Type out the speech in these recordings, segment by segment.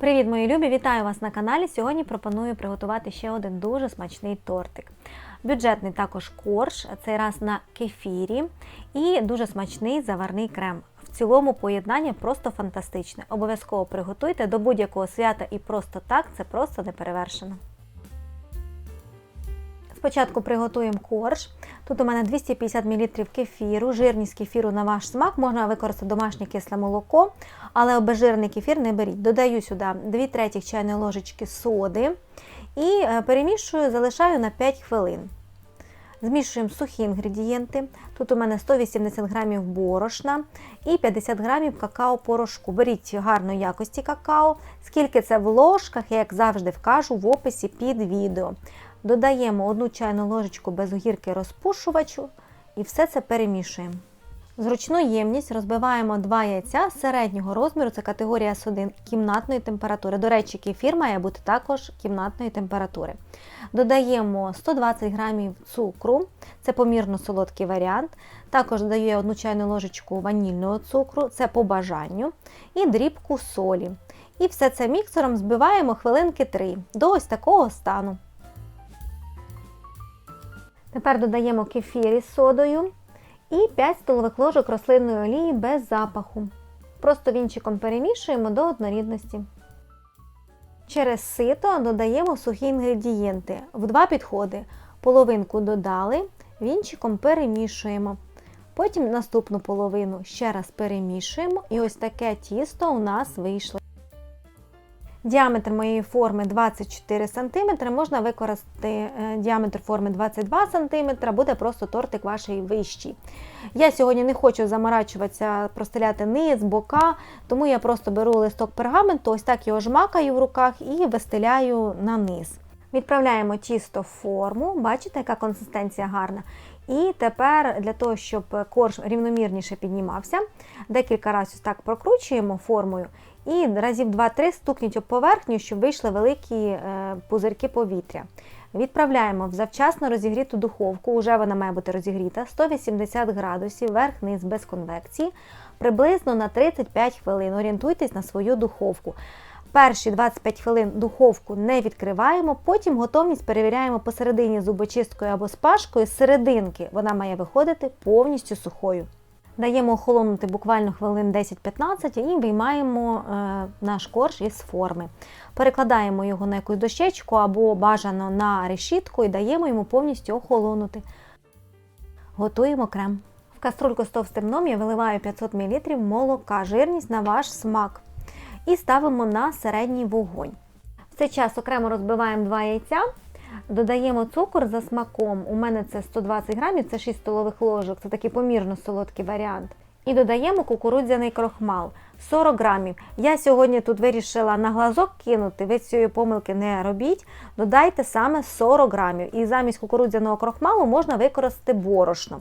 Привіт, мої любі! Вітаю вас на каналі. Сьогодні пропоную приготувати ще один дуже смачний тортик. Бюджетний також корж, цей раз на кефірі, і дуже смачний заварний крем. В цілому поєднання просто фантастичне. Обов'язково приготуйте до будь-якого свята і просто так це просто не перевершено. Спочатку приготуємо корж. Тут у мене 250 мл кефіру, жирність кефіру на ваш смак, можна використати домашнє кисле молоко, але обезжирений кефір не беріть. Додаю сюди 2 третіх чайної ложечки соди і е, перемішую, залишаю на 5 хвилин. Змішуємо сухі інгредієнти. Тут у мене 180 грамів борошна і 50 грамів какао-порошку. Беріть гарної якості какао. Скільки це в ложках, я як завжди вкажу в описі під відео. Додаємо одну чайну ложечку без огірки розпушувачу і все це перемішуємо. Зручну ємність розбиваємо 2 яйця середнього розміру, це категорія S1 кімнатної температури. До речі, кефір має бути також кімнатної температури. Додаємо 120 грамів цукру, це помірно солодкий варіант. Також додаю я одну чайну ложечку ванільного цукру, це по бажанню, і дрібку солі. І все це міксером збиваємо хвилинки 3 до ось такого стану. Тепер додаємо кефір із содою і 5 столових ложок рослинної олії без запаху. Просто вінчиком перемішуємо до однорідності. Через сито додаємо сухі інгредієнти в два підходи. Половинку додали, вінчиком перемішуємо. Потім наступну половину ще раз перемішуємо, і ось таке тісто у нас вийшло. Діаметр моєї форми 24 см, можна використати е, діаметр форми 22 см, буде просто тортик ваш вищий. Я сьогодні не хочу заморачуватися, простеляти низ, бока, тому я просто беру листок пергаменту, ось так його жмакаю в руках і вистеляю на низ. Відправляємо тісто в форму, бачите, яка консистенція гарна. І тепер для того, щоб корж рівномірніше піднімався, декілька разів так прокручуємо формою і разів 2-3 стукніть об поверхню, щоб вийшли великі е, пузирки повітря. Відправляємо в завчасно розігріту духовку, уже вона має бути розігріта, 180 градусів, верх-низ без конвекції, приблизно на 35 хвилин. Орієнтуйтесь на свою духовку. Перші 25 хвилин духовку не відкриваємо, потім готовність перевіряємо посередині зубочисткою або спашкою. Серединки вона має виходити повністю сухою. Даємо охолонути буквально хвилин 10-15 і виймаємо е, наш корж із форми. Перекладаємо його на якусь дощечку або бажано на решітку і даємо йому повністю охолонути. Готуємо крем. В каструльку з товстим дном я виливаю 500 мл молока, жирність на ваш смак. І ставимо на середній вогонь. В цей час окремо розбиваємо 2 яйця. Додаємо цукор за смаком. У мене це 120 грамів, це 6 столових ложок, це такий помірно солодкий варіант. І додаємо кукурудзяний крохмал 40 грамів. Я сьогодні тут вирішила на глазок кинути, ви цієї помилки не робіть. Додайте саме 40 грамів. І замість кукурудзяного крохмалу можна використати борошно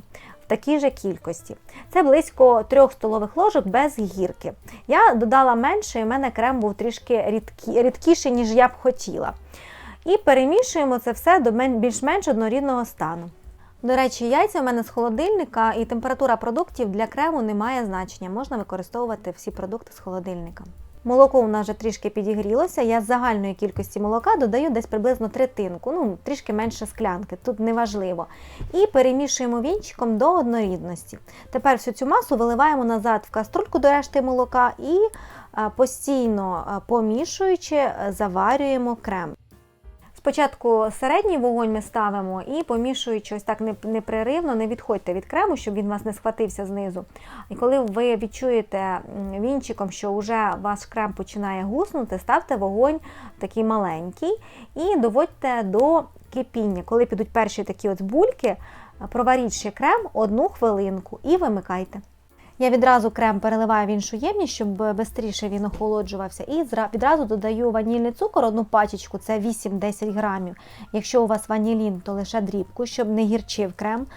такій же кількості. Це близько 3 столових ложок без гірки. Я додала менше, і в мене крем був трішки рідкі, рідкіший, ніж я б хотіла. І перемішуємо це все до більш-менш однорідного стану. До речі, яйця у мене з холодильника і температура продуктів для крему не має значення. Можна використовувати всі продукти з холодильника. Молоко у нас вже трішки підігрілося. Я з загальної кількості молока додаю десь приблизно третинку, ну трішки менше склянки, тут неважливо. І перемішуємо вінчиком до однорідності. Тепер всю цю масу виливаємо назад в каструльку до решти молока і постійно помішуючи, заварюємо крем. Спочатку середній вогонь ми ставимо і помішуючи ось так непреривно, не відходьте від крему, щоб він вас не схватився знизу. І коли ви відчуєте вінчиком, що вже ваш крем починає гуснути, ставте вогонь такий маленький і доводьте до кипіння. Коли підуть перші такі от бульки, проваріть ще крем одну хвилинку і вимикайте. Я відразу крем переливаю в іншу ємність, щоб швидше він охолоджувався. І відразу додаю ванільний цукор, одну пачечку, це 8-10 грамів. Якщо у вас ванілін, то лише дрібку, щоб не гірчив крем.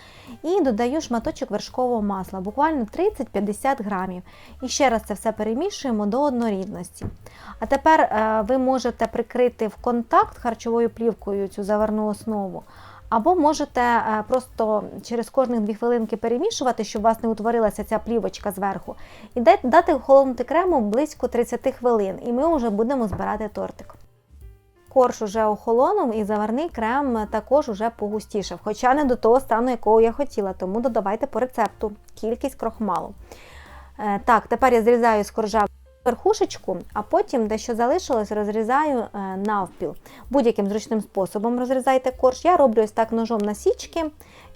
І додаю шматочок вершкового масла, буквально 30-50 грамів. І ще раз це все перемішуємо до однорідності. А тепер е, ви можете прикрити в контакт харчовою плівкою цю заварну основу Або можете е, просто через кожних 2 хвилинки перемішувати, щоб у вас не утворилася ця плівочка зверху, і дати охолонути крему близько 30 хвилин, і ми вже будемо збирати тортик. Корж уже охолонув і заварний крем також уже погустішав, хоча не до того стану, якого я хотіла, тому додавайте по рецепту кількість крохмалу. Е, Так, тепер я зрізаю з коржа верхушечку, а потім дещо залишилось, розрізаю е, навпіл. Будь-яким зручним способом розрізайте корж. Я роблю ось так ножом на січки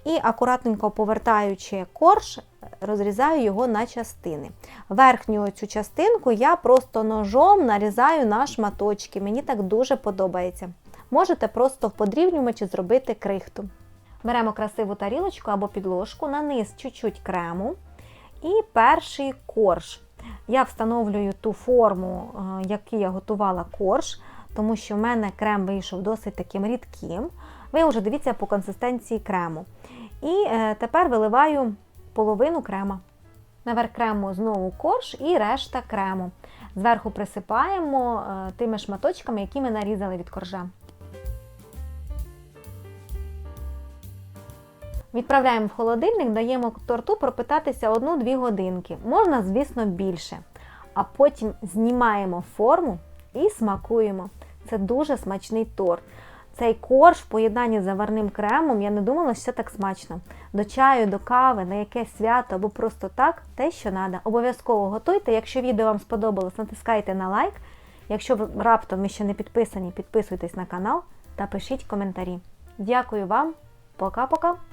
і акуратненько повертаючи корж, розрізаю його на частини. Верхню цю частинку я просто ножом нарізаю на шматочки. Мені так дуже подобається. Можете просто в подрібнювачі зробити крихту. Беремо красиву тарілочку або підложку, на низ чуть-чуть крему і перший корж. Я встановлюю ту форму, е, яку я готувала корж, тому що в мене крем вийшов досить таким рідким. Ви вже дивіться по консистенції крему. І е, тепер виливаю половину крема. Наверх крему знову корж і решта крему. Зверху присипаємо е, тими шматочками, які ми нарізали від коржа. Відправляємо в холодильник, даємо торту пропитатися 1-2 годинки. Можна, звісно, більше. А потім знімаємо форму і смакуємо. Це дуже смачний торт. Цей корж в поєднанні з заварним кремом, я не думала, що це так смачно. До чаю, до кави, на якесь свято або просто так, те, що треба. Обов'язково готуйте. Якщо відео вам сподобалось, натискайте на лайк. Якщо раптом ви ще не підписані, підписуйтесь на канал та пишіть коментарі. Дякую вам, пока-пока!